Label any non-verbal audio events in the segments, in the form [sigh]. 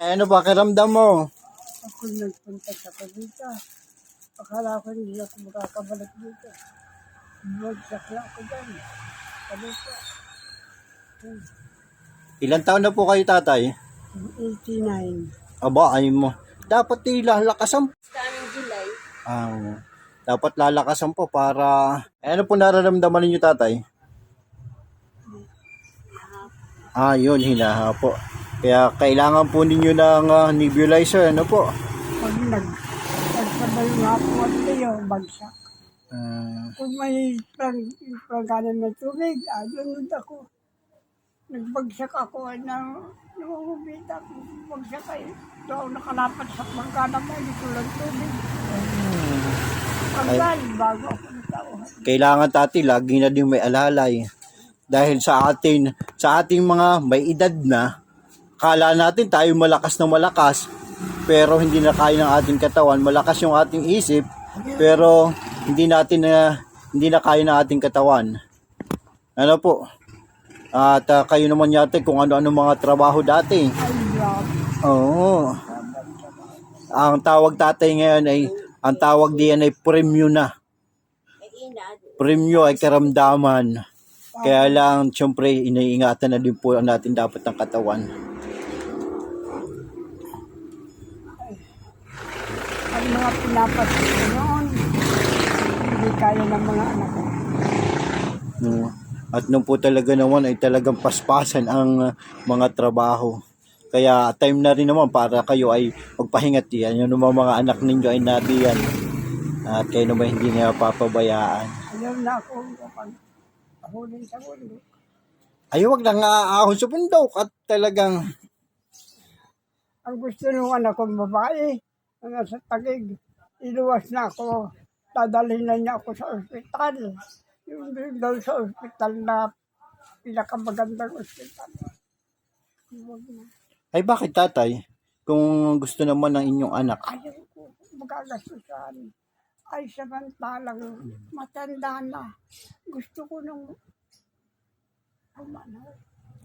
Eh, ano ba, kiramdam mo? Ako nagpunta sa Pagita. Akala ko hindi ako makakabalik dito. Bagsak na ako dyan. Sabi ko, Ilan taon na po kayo, tatay? 89. Aba, ay mo. Dapat ilalakasan. Kaming July, Ah, dapat lalakasan po para... Eh, ano po nararamdaman ninyo, tatay? Ah, yun, hinaha po. Kaya kailangan po ninyo ng ah, nebulizer, ano po? Pag nag, nagsabay nga po at kayo, bagsak. Ah, Kung may pang, pangkanan ng tubig, ah, lunod ako. Nagbagsak ako ay nang nangungubita ako. Bagsak ay doon nakalapat sa pangkanan mo, hindi tulad tubig. Pagkal, bago ako natauhan. kailangan tati lagi na din may alalay. Dahil sa atin, sa ating mga may edad na, kala natin tayo malakas na malakas, pero hindi na kaya ng ating katawan. Malakas yung ating isip, pero hindi natin na hindi na kaya ng ating katawan. Ano po? At ah, kayo naman yate kung ano-ano mga trabaho dati. Oo. Ang tawag tatay ngayon ay, ang tawag diyan ay premium na premyo ay karamdaman. Kaya lang, syempre, iniingatan na din po natin dapat ng katawan. Mga pinapasin ko noon, hindi kaya ng mga anak ko. No? At nung po talaga naman ay talagang paspasan ang uh, mga trabaho. Kaya time na rin naman para kayo ay magpahingat yan. Yung naman mga anak ninyo ay nadiyan. At kayo naman hindi na papabayaan. Ayaw na ako ahulin sa mundo. Ay, wag lang aahon sa bundok at talagang Ang gusto nung anak kong babae, na nasa tagig, iluwas na ako. Dadalhin na niya ako sa ospital. Yung daw sa ospital na pinakamagandang ospital. Ay bakit tatay? Kung gusto naman ng inyong anak. Ayaw ko magagastusan. Ay, samantalang matanda na. Gusto ko nung umano.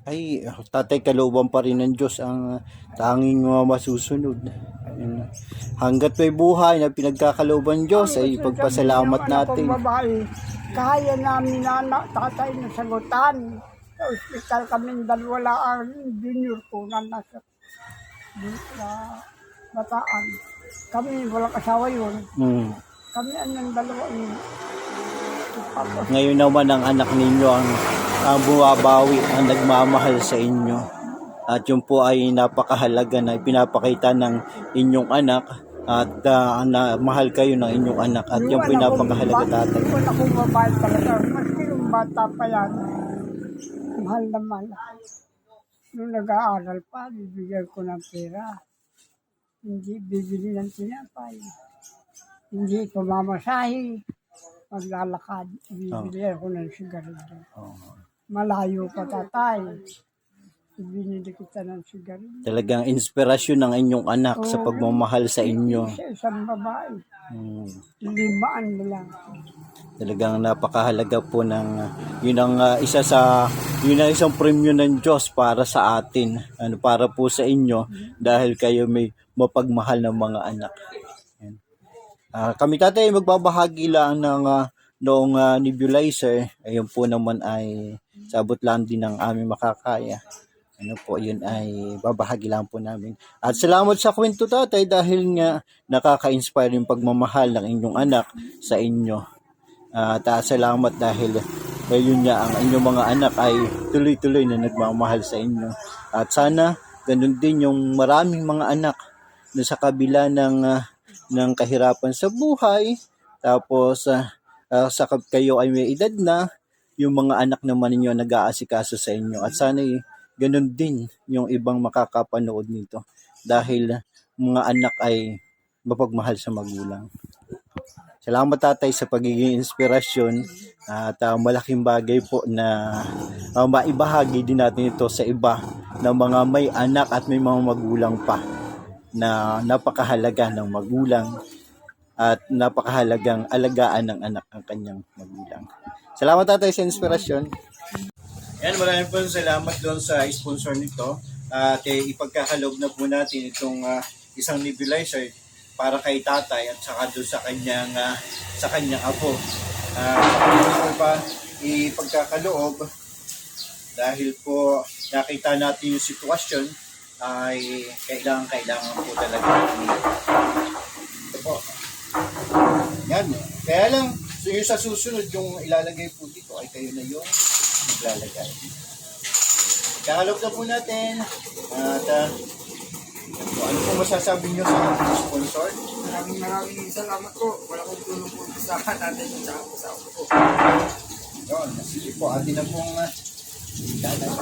ay tatay kalooban pa rin ng Diyos ang tanging mga masusunod. Ayun. Hanggat may buhay na pinagkakalooban Diyos ay pagpasalamat natin. Babae, kaya namin na na- tatay na sagutan. Sa ospital kami dalawa ang junior ko na nasa sa bataan. Kami walang asawa yun. Hmm. Kami ang dalawa yun. Ngayon naman ang anak ninyo ang, ang bumabawi, ang nagmamahal sa inyo. At yun po ay napakahalaga na pinapakita ng inyong anak at ah, na mahal kayo ng inyong anak at yun po yung anak kong napakahalaga ba- tatay. Yung anak kong babae talaga. Maski yung bata pa yan, mahal na mahal. Nung nag-aaral pa, bibigyan ko ng pera. Hindi bibili ng tinapay. Hindi ko mamasahe. Maglalakad, bibili ako ng sigarilyo. Oo. Malayo pa tatay. Ibinili kita ng sigarilyo. Talagang inspirasyon ng inyong anak sa pagmamahal sa inyo. Sa isang babae, Hmm. limaan na lang. Talagang napakahalaga po ng yun ang uh, isa sa yun ang isang premyo ng Diyos para sa atin. Ano para po sa inyo dahil kayo may mapagmahal ng mga anak. Yan. Ah, kami tatay magbabahagi lang ng uh, noong uh, nebulizer. Ayun po naman ay sabot lang din ng aming makakaya. Ano po, yun ay babahagi lang po namin. At salamat sa kwento tatay dahil nga nakaka-inspire yung pagmamahal ng inyong anak sa inyo. At ah, salamat dahil ngayon nga ang inyong mga anak ay tuloy-tuloy na nagmamahal sa inyo. At sana ganun din yung maraming mga anak na sa kabila ng ah, ng kahirapan sa buhay tapos ah, ah, sa kayo ay may edad na yung mga anak naman ninyo nag-aasikaso sa inyo at sana eh, ganun din yung ibang makakapanood nito dahil mga anak ay mapagmahal sa magulang. Salamat tatay sa pagiging inspirasyon at ah, malaking bagay po na ah, maibahagi din natin ito sa iba ng mga may anak at may mga magulang pa na napakahalaga ng magulang at napakahalagang alagaan ng anak ang kanyang magulang. Salamat tatay sa inspirasyon. Yan, maraming po salamat doon sa sponsor nito. At eh, ipagkakaloob na po natin itong ah, isang nebulizer para kay tatay at saka doon sa kanyang ah, sa kanyang apo. Uh, sa pa ipagkakaloob dahil po nakita natin yung sitwasyon ay kailangan kailangan po talaga ito po yan kaya lang so yung sa susunod yung ilalagay po dito ay kayo na yung maglalagay. Kakalob na po natin. At uh, ano po masasabi nyo sa ating sponsor? Maraming maraming salamat po. Wala kong tulong po sa [laughs] natin sa sa ko. Po. yun sige po. Atin na pong uh, ilalagay